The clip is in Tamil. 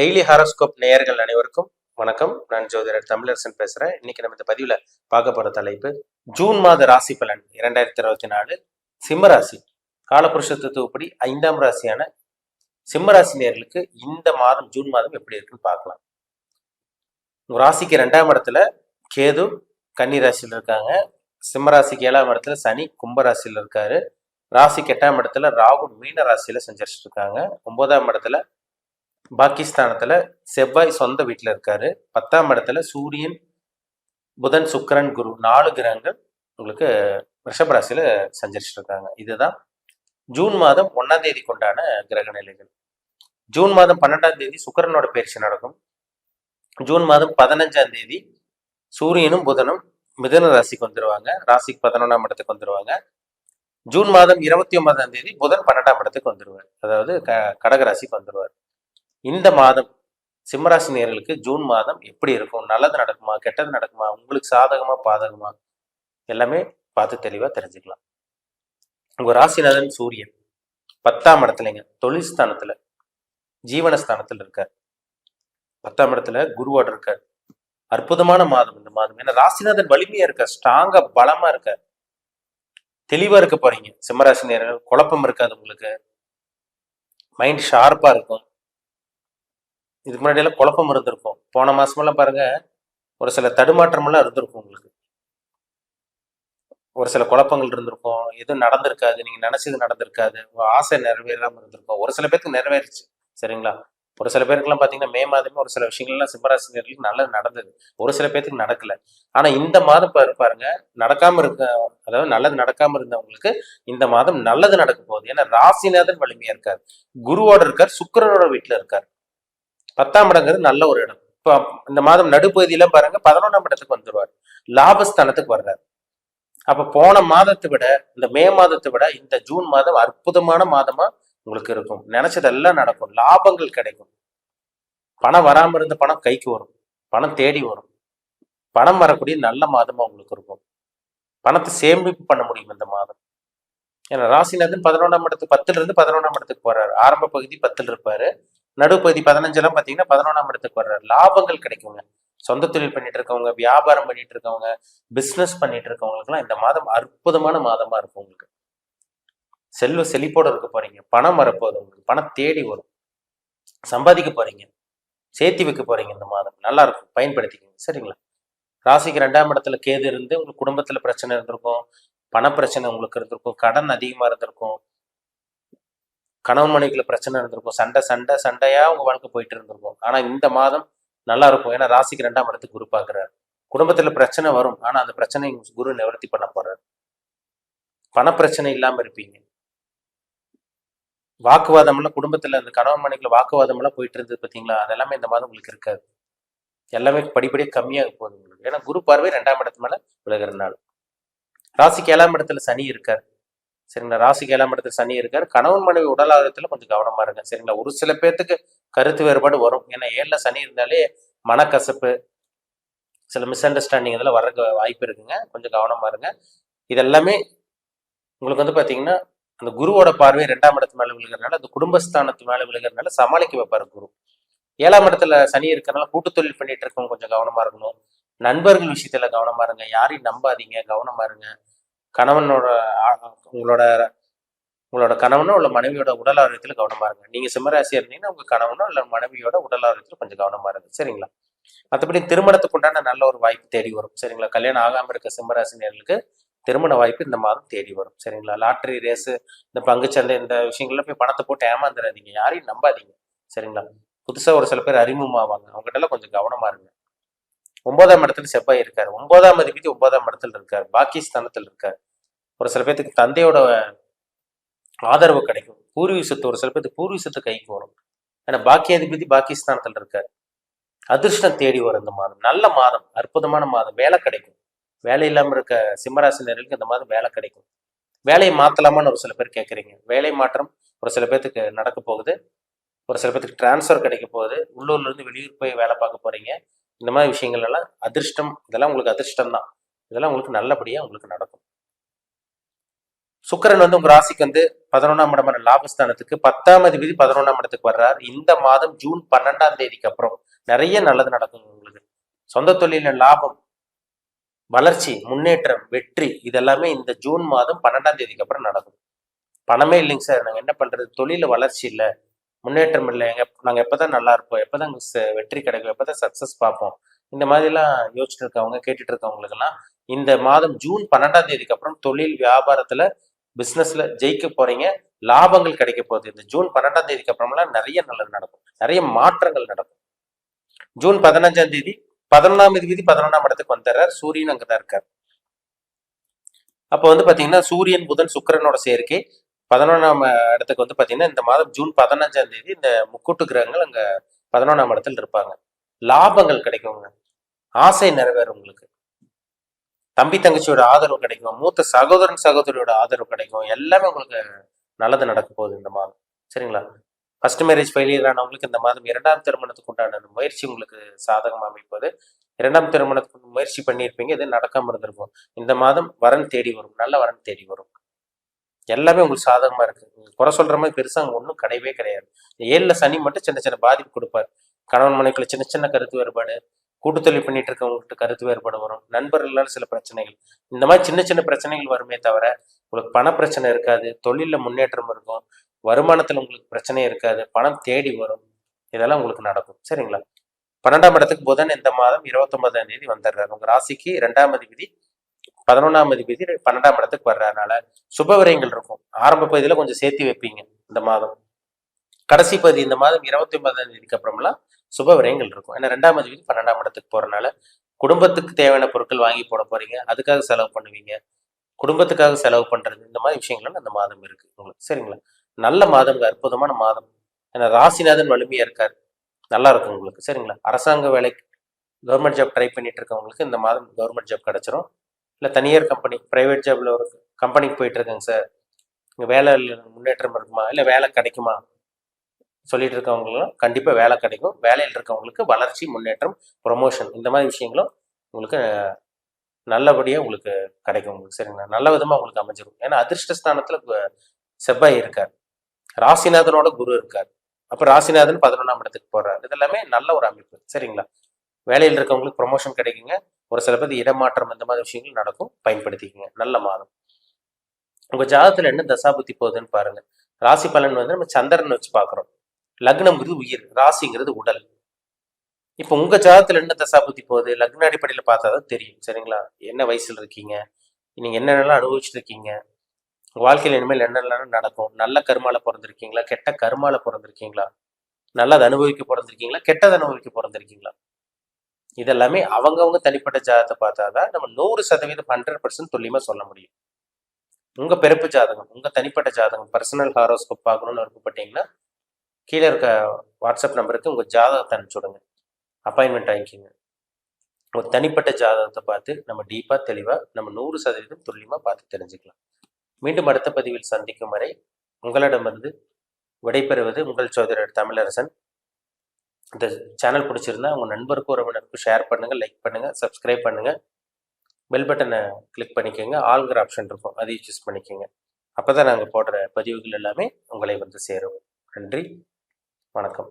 டெய்லி ஹாரோஸ்கோப் நேயர்கள் அனைவருக்கும் வணக்கம். நான் ஜோதிடர் தமிழரசன் பேசுறேன். இன்னைக்கு நம்ம இந்த பதிவுல பார்க்க போற தலைப்பு ஜூன் மாத ராசி பலன் இரண்டாயிரத்தி இருபத்தி நாலு சிம்மராசி காலபுருஷ தத்துவப்படி ஐந்தாம் ராசியான சிம்மராசி நேர்களுக்கு இந்த மாதம் ஜூன் மாதம் எப்படி இருக்குன்னு பார்க்கலாம். ராசிக்கு ரெண்டாம் இடத்துல கேது கன்னி ராசியில் இருக்காங்க. சிம்மராசிக்கு ஏழாம் இடத்துல சனி கும்பராசியில் இருக்காரு. ராசிக்கு எட்டாம் இடத்துல ராகு மீன ராசியில செஞ்சரிச்சிட்டு இருக்காங்க. ஒன்பதாம் இடத்துல பாகிஸ்தானத்தில் செவ்வாய் சொந்த வீட்டில் இருக்காரு. பத்தாம் இடத்துல சூரியன் புதன் சுக்கரன் குரு நாலு கிரகங்கள் உங்களுக்கு ரிஷபராசியில் சஞ்சரிச்சுட்டு இருக்காங்க இதுதான் ஜூன் மாதம் ஒன்றாம் தேதி கொண்டான கிரக நிலைகள். ஜூன் மாதம் பன்னெண்டாம் தேதி சுக்கரனோட பயிற்சி நடக்கும். ஜூன் மாதம் பதினஞ்சாம் தேதி சூரியனும் புதனும் மிதன ராசிக்கு வந்துருவாங்க. ராசிக்கு பதினொன்றாம் இடத்துக்கு வந்துருவாங்க. ஜூன் மாதம் இருபத்தி ஒன்பதாம் தேதி புதன் பன்னெண்டாம் இடத்துக்கு வந்துருவார். அதாவது க கடகராசிக்கு வந்துருவார். இந்த மாதம் சிம்மராசி நேர்களுக்கு ஜூன் மாதம் எப்படி இருக்கும்? நல்லது நடக்குமா? கெட்டது நடக்குமா? உங்களுக்கு சாதகமா பாதகமா? எல்லாமே பார்த்து தெளிவா தெரிஞ்சுக்கலாம். உங்க ராசிநாதன் சூரியன் பத்தாம் இடத்துலங்க. தொழில் ஸ்தானத்துல ஜீவனஸ்தானத்துல இருக்கார். பத்தாம் இடத்துல குருவோட இருக்கார். அற்புதமான மாதம் இந்த மாதம். ஏன்னா ராசிநாதன் வலிமையா இருக்கார். ஸ்ட்ராங்கா பலமா இருக்கார். தெளிவா இருக்க போறீங்க. சிம்மராசி நேரங்கள் குழப்பம் இருக்காது உங்களுக்கு. மைண்ட் ஷார்ப்பா இருக்கும். இதுக்கு முன்னாடி எல்லாம் குழப்பம் இருந்திருக்கும். போன மாசமெல்லாம் பாருங்க ஒரு சில தடுமாற்றமெல்லாம் இருந்திருக்கும் உங்களுக்கு. ஒரு சில குழப்பங்கள் இருந்திருக்கும். எதுவும் நடந்திருக்காது நீங்க நினைச்சது நடந்திருக்காது. உங்க ஆசை நிறைவேறாம இருந்திருக்கும். ஒரு சில பேருக்கு நிறைவேறுச்சு சரிங்களா? ஒரு சில பேருக்குலாம் பாத்தீங்கன்னா மே மாதமே ஒரு சில விஷயங்கள்லாம் சிம்மராசினியர்களுக்கு நல்லது நடந்தது. ஒரு சில பேருக்கு நடக்கல. ஆனா இந்த மாதம் பாரு பாருங்க நடக்காம இருக்க அதாவது நல்லது நடக்காம இருந்தவங்களுக்கு இந்த மாதம் நல்லது நடக்க போகுது. ஏன்னா ராசிநாதன் வலிமையா இருக்கார். குருவோட இருக்கார் சுக்கிரனோட வீட்டுல இருக்கார். பத்தாம் இடங்கிறது நல்ல ஒரு இடம். இப்போ இந்த மாதம் நடுப்பகுதியில பாருங்க பதினொன்றாம் இடத்துக்கு வந்துடுவார் லாபஸ்தானத்துக்கு வர்றாரு. அப்ப போன மாதத்தை விட இந்த மே மாதத்தை விட இந்த ஜூன் மாதம் அற்புதமான மாதமா உங்களுக்கு இருக்கும். நினைச்சதெல்லாம் நடக்கும். லாபங்கள் கிடைக்கும். பணம் வராம இருந்த பணம் கைக்கு வரும். பணம் தேடி வரும். பணம் வரக்கூடிய நல்ல மாதமா உங்களுக்கு இருக்கும். பணத்தை சேமிப்பு பண்ண முடியும் இந்த மாதம். ஏன்னா ராசிநாதன் பதினொன்றாம் இடத்துக்கு பத்துல இருந்து பதினொன்றாம் இடத்துக்கு போறாரு. ஆரம்ப பகுதி பத்துல இருப்பாரு. நடுப்பகுதி பதினஞ்செல்லாம் பார்த்தீங்கன்னா பதினொன்றாம் இடத்துக்கு வர்ற லாபங்கள் கிடைக்குங்க. சொந்த தொழில் பண்ணிட்டு இருக்கவங்க வியாபாரம் பண்ணிட்டு இருக்கவங்க பிஸ்னஸ் பண்ணிட்டு இருக்கவங்களுக்குலாம் இந்த மாதம் அற்புதமான மாதமா இருக்கும் உங்களுக்கு. செல்வ செழிப்போட இருக்க போறீங்க. பணம் வரப்போகுது உங்களுக்கு. பணம் தேடி வரும். சம்பாதிக்க போறீங்க. சேர்த்தி வைக்க போறீங்க இந்த மாதம். நல்லா இருக்கும். பயன்படுத்திக்கங்க. சரிங்களா? ராசிக்கு ரெண்டாம் இடத்துல கேது இருந்து உங்களுக்கு குடும்பத்துல பிரச்சனை இருந்திருக்கும். பண பிரச்சனை உங்களுக்கு இருந்திருக்கும். கடன் அதிகமா இருந்திருக்கும். கணவன் மனைவிக்குள்ள பிரச்சனை இருந்திருக்கும் சண்டை சண்டை சண்டையா உங்க வாழ்க்கை போயிட்டு இருந்திருக்கும். ஆனா இந்த மாதம் நல்லா இருக்கும். ஏன்னா ராசிக்கு ரெண்டாம் இடத்துக்கு குரு பாக்குறாரு குடும்பத்துல பிரச்சனை வரும். ஆனா அந்த பிரச்சனை குரு நிவர்த்தி பண்ண போறாரு. பணப்பிரச்சனை இல்லாம இருப்பீங்க. வாக்குவாதம் எல்லாம் குடும்பத்துல அந்த கணவன் மனைவிக்குள்ள வாக்குவாதம் எல்லாம் போயிட்டு இருந்தது பாத்தீங்களா? அதெல்லாமே இந்த மாதம் உங்களுக்கு இருக்காது. எல்லாமே படிப்படியாக கம்மியாக போகுது உங்களுக்கு. ஏன்னா குரு பார்வை ரெண்டாம் இடத்து மேல நாள். ராசிக்கு ஏழாம் இடத்துல சனி இருக்காரு. சரிங்களா ராசிக்கு ஏழாம் இடத்துல சனி இருக்காரு. கணவன் மனைவி உடல் ஆரோக்கியத்துல கொஞ்சம் கவனமா இருங்க. சரிங்களா? ஒரு சில பேர்த்துக்கு கருத்து வேறுபாடு வரும். ஏன்னா ஏழுல சனி இருந்தாலே மனக்கசப்பு சில மிஸ் அண்டர்ஸ்டாண்டிங் இதெல்லாம் வர்றதுக்கு வாய்ப்பு இருக்குங்க. கொஞ்சம் கவனமா இருங்க. இதெல்லாமே உங்களுக்கு வந்து பாத்தீங்கன்னா அந்த குருவோட பார்வை ரெண்டாம் இடத்து மேல விழுகிறனால அந்த குடும்பஸ்தானத்து மேல விழுகிறனால சமாளிக்க வைப்பாரு குரு. ஏழாம் இடத்துல சனி இருக்கிறனால கூட்டு தொழில் பண்ணிட்டு இருக்கவங்க கொஞ்சம் கவனமா இருக்கணும். நண்பர்கள் விஷயத்துல கவனமா இருங்க. யாரையும் நம்பாதீங்க. கவனமா இருங்க. கணவனோட உங்களோட உங்களோட கணவனோ உள்ள மனைவியோட உடல் ஆரோக்கியத்துல கவனமா இருங்க. நீங்க சிம்மராசி இருந்தீங்கன்னா உங்க கணவனோ இல்ல மனைவியோட உடல் ஆரோக்கியத்துல கொஞ்சம் கவனமா இருங்க. சரிங்களா? மற்றபடி திருமணத்துக்கு உண்டான நல்ல ஒரு வாய்ப்பு தேடி வரும். சரிங்களா? கல்யாணம் ஆகாம இருக்க சிம்மராசினியர்களுக்கு திருமண வாய்ப்பு இந்த மாதம் தேடி வரும். சரிங்களா? லாட்டரி ரேஸு இந்த பங்குச்சந்தை இந்த விஷயங்கள்ல போய் பணத்தை போட்டு ஏமாந்துடாதீங்க யாரையும் நம்பாதீங்க. சரிங்களா? புதுசா ஒரு சில பேர் அறிமுகமாவாங்க. அவங்ககிட்ட எல்லாம் கொஞ்சம் கவனமா இருங்க. ஒன்பதாம் இடத்துல செவ்வாய் இருக்கார். ஒன்பதாம் அதிபதி ஒன்பதாம் இடத்துல இருக்கார். பாக்கிஸ்தானத்தில் இருக்கார். ஒரு சில பேர்த்துக்கு தந்தையோட ஆதரவு கிடைக்கும். பூர்வீசத்து ஒரு சில பேர்த்துக்கு பூர்வீக கைக்கு வரும். ஏன்னா பாக்கியாதிபதி பாகிஸ்தானத்தில் இருக்கார். அதிர்ஷ்டம் தேடி வரும் இந்த மாதம். நல்ல மாதம். அற்புதமான மாதம். வேலை கிடைக்கும். வேலை இல்லாமல் இருக்க சிம்மராசினர்களுக்கு இந்த மாதம் வேலை கிடைக்கும். வேலையை மாற்றலாமான்னு ஒரு சில பேர் கேட்குறீங்க வேலை மாற்றம் ஒரு சில பேர்த்துக்கு நடக்க போகுது. ஒரு சில பேர்த்துக்கு டிரான்ஸ்ஃபர் கிடைக்க போகுது. உள்ளூர்லேருந்து வெளியூர் போய் வேலை பார்க்க போகிறீங்க இந்த மாதிரி விஷயங்கள் எல்லாம் அதிர்ஷ்டம் இதெல்லாம் உங்களுக்கு அதிர்ஷ்டம் தான் இதெல்லாம் உங்களுக்கு நல்லபடியாக உங்களுக்கு நடக்கும். சுக்கரன் வந்து உங்க ராசிக்கு வந்து பதினொன்றாம் இடமான லாபஸ்தானத்துக்கு பத்தாம் அதிபதி பதினொன்றாம் இடத்துக்கு வர்றார். இந்த மாதம் ஜூன் பன்னெண்டாம் தேதிக்கு அப்புறம் நிறைய நல்லது நடக்கும் உங்களுக்கு. சொந்த தொழில லாபம் வளர்ச்சி முன்னேற்றம் வெற்றி இதெல்லாமே இந்த ஜூன் மாதம் பன்னெண்டாம் தேதிக்கு அப்புறம் நடக்கும். பணமே இல்லைங்க சார். நாங்கள் என்ன பண்றது? தொழில வளர்ச்சி இல்லை. முன்னேற்றம் இல்லை. எங்க நாங்கள் எப்பதான் நல்லா இருப்போம் எப்பதான் வெற்றி கிடைக்கும் எப்பதான் சக்சஸ் பார்ப்போம் இந்த மாதிரிலாம் யோசிச்சுட்டு இருக்கவங்க கேட்டுட்டு இருக்கவங்களுக்கெல்லாம் இந்த மாதம் ஜூன் பன்னெண்டாம் தேதிக்கு அப்புறம் தொழில் வியாபாரத்துல பிசினஸ்ல ஜெயிக்க போறீங்க லாபங்கள் கிடைக்க போகுது. இந்த ஜூன் பன்னெண்டாம் தேதிக்கு அப்புறம்லாம் நிறைய நல்லது நடக்கும் நிறைய மாற்றங்கள் நடக்கும். ஜூன் பதினஞ்சாம் தேதி பதினொன்றாம் தேதி பதினொன்றாம் இடத்துக்கு வந்துடுறார் சூரியன் அங்கதான் இருக்கார். அப்போ வந்து பாத்தீங்கன்னா சூரியன் புதன் சுக்கிரனோட சேர்க்கை பதினொன்றாம் இடத்துக்கு வந்து பார்த்தீங்கன்னா இந்த மாதம் ஜூன் பதினஞ்சாம் தேதி இந்த முக்கூட்டு கிரகங்கள் அங்கே பதினொன்றாம் இடத்துல இருப்பாங்க. லாபங்கள் கிடைக்குங்க. ஆசை நிறைவேறும் உங்களுக்கு. தம்பி தங்கச்சியோட ஆதரவு கிடைக்கும். மூத்த சகோதரன் சகோதரியோட ஆதரவு கிடைக்கும். எல்லாமே உங்களுக்கு நல்லது நடக்க போகுது இந்த மாதம். சரிங்களா? ஃபர்ஸ்ட் மேரேஜ் ஃபெயிலியர் ஆனவங்களுக்கு இந்த மாதம் இரண்டாம் திருமணத்துக்கு உண்டான முயற்சி உங்களுக்கு சாதகமாக அமைப்பது. இரண்டாம் திருமணத்துக்கு முயற்சி பண்ணியிருப்பீங்க. இது நடக்காம இருந்திருக்கும். இந்த மாதம் வரன் தேடி வரும். நல்ல வரன் தேடி வரும். எல்லாமே உங்களுக்கு சாதகமா இருக்கு. குறை சொல்ற மாதிரி பெருசா அங்க ஒன்றும் கிடையவே கிடையாது. ஏழுல சனி மட்டும் சின்ன சின்ன பாதிப்பு கொடுப்பார். கணவன் மனைக்குள்ள சின்ன சின்ன கருத்து வேறுபாடு கூட்டுத்தொழில் பண்ணிட்டு இருக்கவங்ககிட்ட கருத்து வேறுபாடு வரும். நண்பர்களால் சில பிரச்சனைகள். இந்த மாதிரி சின்ன சின்ன பிரச்சனைகள் வருமே தவிர உங்களுக்கு பண பிரச்சனை இருக்காது. தொழிலில் முன்னேற்றம் இருக்கும். வருமானத்தில் உங்களுக்கு பிரச்சனை இருக்காது. பணம் தேடி வரும். இதெல்லாம் உங்களுக்கு நடக்கும். சரிங்களா? பன்னெண்டாம் இடத்துக்கு புதன் இந்த மாதம் இருபத்தொன்பதாம் தேதி வந்துடுறாரு. உங்க ராசிக்கு இரண்டாம் அதிபதி பதினொன்றாம் அதிபதி பன்னெண்டாம் இடத்துக்கு வர்றதுனால சுப விரயங்கள் இருக்கும். ஆரம்ப பகுதியில் கொஞ்சம் சேர்த்து வைப்பீங்க இந்த மாதம். கடைசி பகுதி இந்த மாதம் இருபத்தி ஒன்பதாம் தேதிக்கு அப்புறம்லாம் சுப விரயங்கள் இருக்கும். ஏன்னா ரெண்டாம் அதிபதி பன்னெண்டாம் இடத்துக்கு போறதுனால குடும்பத்துக்கு தேவையான பொருட்கள் வாங்கி போட போறீங்க. அதுக்காக செலவு பண்ணுவீங்க. குடும்பத்துக்காக செலவு பண்றது இந்த மாதிரி விஷயங்கள்லாம் அந்த மாதம் இருக்கு. உங்களுக்கு சரிங்களா? நல்ல மாதம் அற்புதமான மாதம். ஏன்னா ராசிநாதன் வலிமையா இருக்காரு. நல்லா இருக்கும் உங்களுக்கு. சரிங்களா? அரசாங்க வேலைக்கு கவர்மெண்ட் ஜாப் ட்ரை பண்ணிட்டு இருக்கவங்களுக்கு இந்த மாதம் கவர்மெண்ட் ஜாப் கிடைச்சிரும். இல்லை தனியார் கம்பெனி ப்ரைவேட் ஜாப்ல ஒரு கம்பெனிக்கு போயிட்டுருக்கேங்க சார் இங்கே வேலை முன்னேற்றம் இருக்குமா? இல்லை வேலை கிடைக்குமா? சொல்லிட்டு இருக்கவங்களும் கண்டிப்பாக வேலை கிடைக்கும். வேலையில் இருக்கவங்களுக்கு வளர்ச்சி முன்னேற்றம் ப்ரொமோஷன் இந்த மாதிரி விஷயங்களும் உங்களுக்கு நல்லபடியாக உங்களுக்கு கிடைக்கும் உங்களுக்கு சரிங்களா? நல்ல விதமாக உங்களுக்கு அமைஞ்சிடும் ஏன்னா அதிர்ஷ்டஸ்தானத்தில் செவ்வாய் இருக்கார். ராசிநாதனோட குரு இருக்கார். அப்போ ராசிநாதன் பதினொன்றாம் இடத்துக்கு போறாரு. இதெல்லாமே நல்ல ஒரு அமைப்பு சரிங்களா? வேலையில் இருக்கவங்களுக்கு ப்ரொமோஷன் கிடைக்குங்க. ஒரு சில பேர் இடமாற்றம் இந்த மாதிரி விஷயங்கள் நடக்கும். பயன்படுத்திக்கங்க. நல்ல மாதம். உங்க ஜாதகத்துல என்ன தசாபுத்தி போகுதுன்னு பாருங்க. ராசி பலன் வந்து நம்ம சந்திரன் வச்சு பார்க்குறோம். லக்னம்ங்கிறது உயிர் ராசிங்கிறது உடல். இப்போ உங்க ஜாதகத்துல என்ன தசாபுத்தி போகுது? லக்ன அடிப்படையில் பார்த்தா தான் தெரியும். சரிங்களா? என்ன வயசுல இருக்கீங்க? நீங்க என்னென்னலாம் அனுபவிச்சுட்டு இருக்கீங்க? உங்க வாழ்க்கையில இனிமேல் என்னென்னலாம் நடக்கும்? நல்ல கருமால பிறந்திருக்கீங்களா? கெட்ட கருமால பிறந்திருக்கீங்களா? நல்லது அனுபவிக்க பிறந்திருக்கீங்களா? கெட்டது அனுபவிக்க பிறந்திருக்கீங்களா? இதெல்லாமே அவங்கவுங்க தனிப்பட்ட ஜாதகத்தை பார்த்தாதான் நம்ம நூறு சதவீதம் ஹண்ட்ரட் பர்சன்ட் துல்லியமா சொல்ல முடியும். உங்க பிறப்பு ஜாதகம் உங்க தனிப்பட்ட ஜாதகம் பர்சனல் ஹாரோஸ்கோப் பார்க்கணும்னு விருப்பப்பட்டீங்கன்னா கீழே இருக்க வாட்ஸ்அப் நம்பருக்கு உங்க ஜாதகத்தை அனுப்பிச்சுடுங்க அப்பாயின்மெண்ட் வாங்கிக்கோங்க ஒரு தனிப்பட்ட ஜாதகத்தை பார்த்து நம்ம டீப்பா தெளிவா நம்ம நூறு சதவீதம் துல்லியமா பார்த்து தெரிஞ்சுக்கலாம். மீண்டும் அடுத்த பதிவில் சந்திக்கும் வரை உங்களிடமிருந்து விடைபெறுவது உங்கள் சோதரர் தமிழரசன். இந்த சேனல் பிடிச்சிருந்தா உங்கள் நண்பருக்கு உறவினருக்கு ஷேர் பண்ணுங்கள் லைக் பண்ணுங்கள் சப்ஸ்கிரைப் பண்ணுங்கள் பெல் பட்டனை கிளிக் பண்ணிக்கோங்க. ஆல்கிற ஆப்ஷன் இருக்கும். அதையும் சூஸ் பண்ணிக்கோங்க. அப்போ தான் நாங்கள் போடுற பதிவுகள் எல்லாமே உங்களை வந்து சேரும். நன்றி. வணக்கம்.